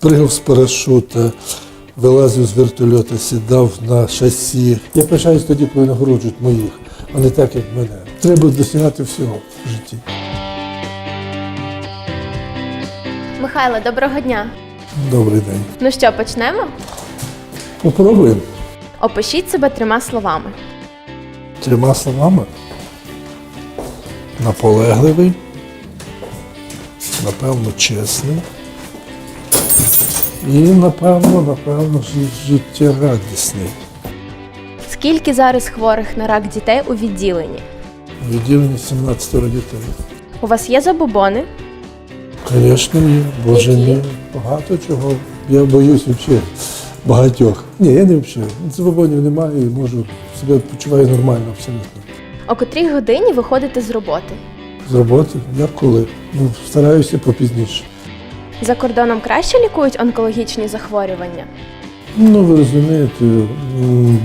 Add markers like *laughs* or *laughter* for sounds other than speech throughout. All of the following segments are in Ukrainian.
Пригав з парашута, вилазив з вертольота, сідав на шасі. Я пишаюсь тоді, коли нагороджують моїх, а не так, як мене. Треба досягати всього в житті. Михайло, доброго дня. Добрий день. Ну що, почнемо? Попробуємо Опишіть себе трьома словами. трьома словами. Наполегливий, напевно, чесний. І, напевно, напевно, жи- життєрадісний. Скільки зараз хворих на рак дітей у відділенні? В відділенні 17 дітей. У вас є забобони? Звісно, є. Боже мій, багато чого. Я боюсь взагалі багатьох. Ні, я не взагалі. Забобонів немає і можу себе почуваю нормально абсолютно. О котрій годині ви ходите з роботи? З роботи, як коли. Ну, стараюся попізніше. За кордоном краще лікують онкологічні захворювання? Ну, ви розумієте,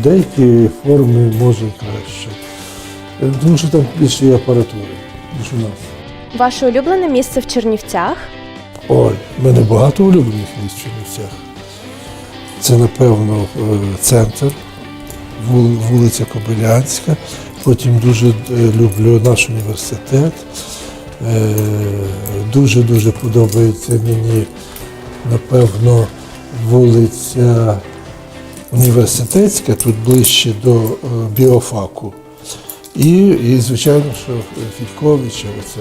деякі форми може краще. Е, Тому що там більше є апаратури, ніж у нас. Ваше улюблене місце в Чернівцях? Ой, в мене багато улюблених місць в Чернівцях. Це, напевно, е, центр, вулиця Кобилянська. Потім дуже е, люблю наш університет. Дуже-дуже подобається мені, напевно, вулиця Університетська, тут ближче до е, біофаку. І, і звичайно, що Фідьковича, оце,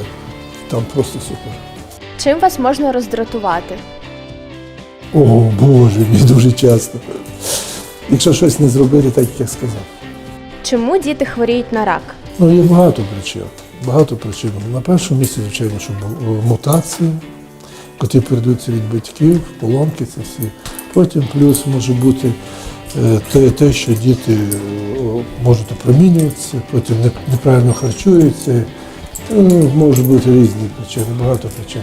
там просто супер. Чим вас можна роздратувати? О, Боже мій, дуже часто. Якщо щось не зробити, так як я сказав. Чому діти хворіють на рак? Ну, є багато причин. Багато причин. На першому місці, звичайно, що мутації, котрі передаються від батьків, поломки це всі. Потім плюс може бути е, те, те що діти е, можуть опромінюватися, потім неправильно харчуються. Можуть бути різні причини, багато причин.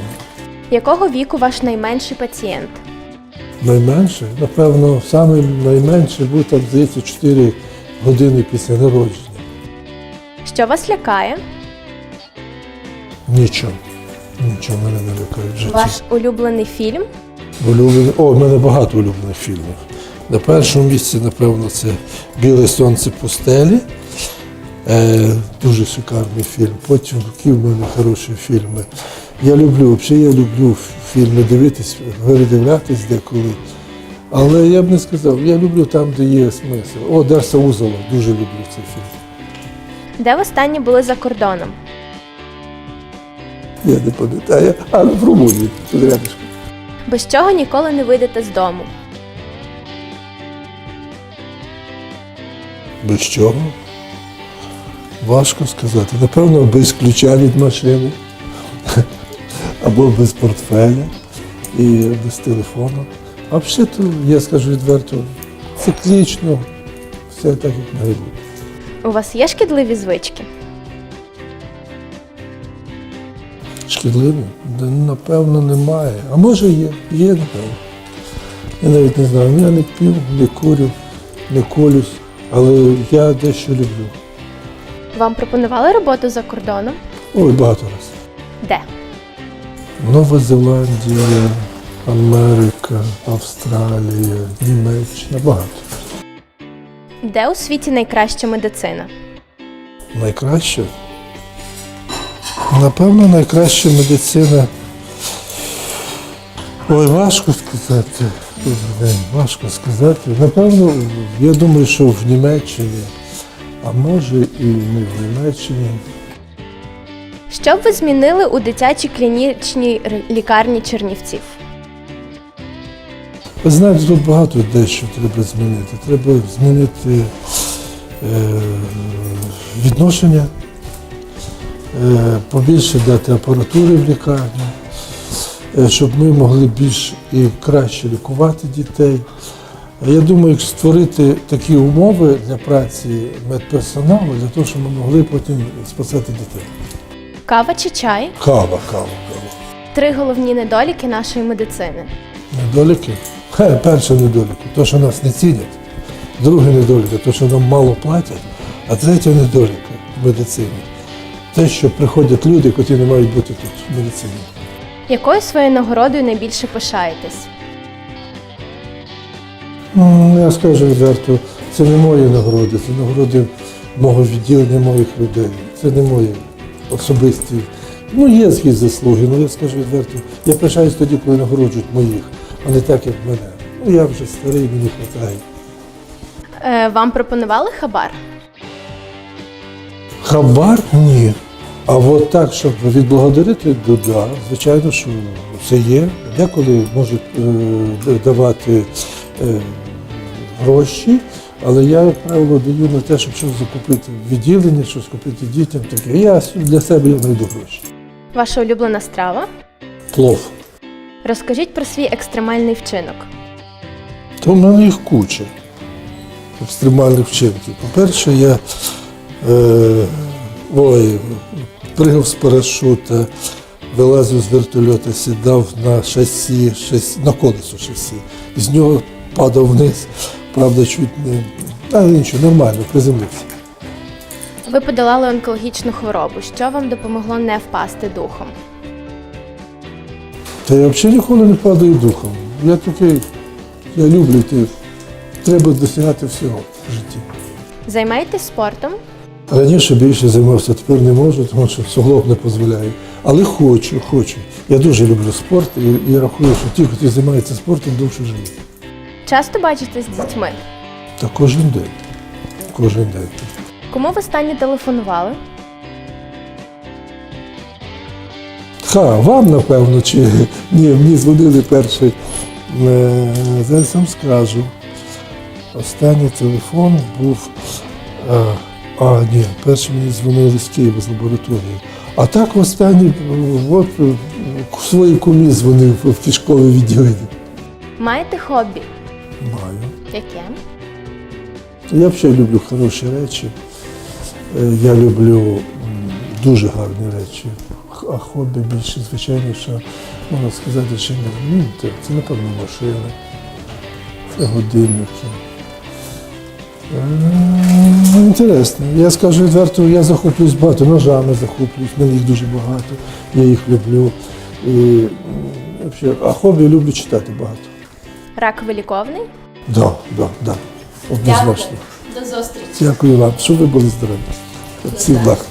Якого віку ваш найменший пацієнт? Найменше, напевно, саме найменше був там, здається, 4 години після народження. Що вас лякає? Нічого. Нічого мене не лякає в житті. Ваш улюблений фільм? Улюблений. О, в мене багато улюблених фільмів. На першому місці, напевно, це Біле сонце пустелі. Е, дуже шикарний фільм. Потім які в мене хороші фільми. Я люблю, взагалі я люблю фільми дивитись, передивлятись деколи. Але я б не сказав, я люблю там, де є смисл. О, Дерса Узола, дуже люблю цей фільм. Де ви останні були за кордоном? Я не пам'ятаю. А, в Румунії, тут рядышком. Без чого ніколи не вийдете з дому? Без чого? Важко сказати. Напевно, без ключа від машини, *laughs* або без портфеля і без телефону. А взагалі-то, я скажу відверто, циклічно, все так, як має бути. У вас є шкідливі звички? Шкідливо? Да, напевно, немає. А може є, є, напевно. Я навіть не знаю. Я не п'ю, не курю, не колюсь, але я дещо люблю. Вам пропонували роботу за кордоном? Ой, багато разів. Де? Нова Зеландія, Америка, Австралія, Німеччина, багато. Де у світі найкраща медицина? Найкраще? Напевно, найкраща медицина. Ой, важко сказати. Важко сказати. Напевно, я думаю, що в Німеччині, а може і не в Німеччині. Що б ви змінили у дитячій клінічній лікарні Чернівців? Ви знаєте, тут багато дещо треба змінити. Треба змінити е, відношення, побільше дати апаратури в лікарню, е, щоб ми могли більш і краще лікувати дітей. Я думаю, створити такі умови для праці медперсоналу, для того, щоб ми могли потім спасати дітей. Кава чи чай? Кава, кава, кава. Три головні недоліки нашої медицини. Недоліки? Хе, перше недоліки, то, що нас не цінять. Друге недоліки, то, що нам мало платять. А третє недоліки в медицині. Те, що приходять люди, які не мають бути тут в медицині. Якою своєю нагородою найбільше пишаєтесь? Ну, Я скажу відверто, це не мої нагороди, це нагороди мого відділення, моїх людей. Це не мої особисті. Ну, є якісь заслуги, але я скажу відверто, я пишаюсь тоді, коли нагороджують моїх, а не так, як мене. Ну, я вже старий, мені вистачає. Е, вам пропонували хабар? Хабар ні. А от так, щоб відблагодарити, то да, звичайно, що це є. Деколи можуть е, давати е, гроші, але я, як правило, даю на те, щоб щось закупити в відділення, щось купити дітям. Таке. Я для себе я знайду гроші. Ваша улюблена страва? Плов. Розкажіть про свій екстремальний вчинок. То в мене їх куча екстремальних вчинків. По-перше, я ой, пригав з парашута, вилазив з вертольота, сідав на шасі, шасі на колесо шасі. З нього падав вниз, правда, чуть не. А нічого, нормально, приземлився. Ви подолали онкологічну хворобу. Що вам допомогло не впасти духом? Та я взагалі ніколи не падаю духом. Я такий, я люблю йти. Треба досягати всього в житті. Займаєтесь спортом? Раніше більше займався, тепер не можу, тому що суглоб не дозволяє. Але хочу, хочу. Я дуже люблю спорт і, і рахую, що ті, хто займається спортом, довше живуть. Часто бачитесь з дітьми? Та кожен день. Кожен день. Кому ви останнє телефонували? Ха, вам напевно, чи ні, мені дзвонили перший. Е, Зараз вам скажу. Останній телефон був. А, ні, перший мені дзвонили з Києва з лабораторії. А так останній е, от, е, своїй кумі дзвонив в кишкове відділення. Маєте хобі? Маю. Яке? Я взагалі люблю хороші речі. Е, Я люблю дуже гарні речі. А хобі більше, звичайно, що можна сказати, що не вмієте. Це, напевно, машини, це годинники. Інтересно. Я скажу відверто, я захоплююсь багато, ножами захоплююсь, мене їх дуже багато, я їх люблю. І, взагалі, а хобі люблю читати багато. Рак виліковний? Так, да, так, да, так. Да. Однозначно. До зустрічі. Дякую вам, щоб ви були здорові. Всіх благ.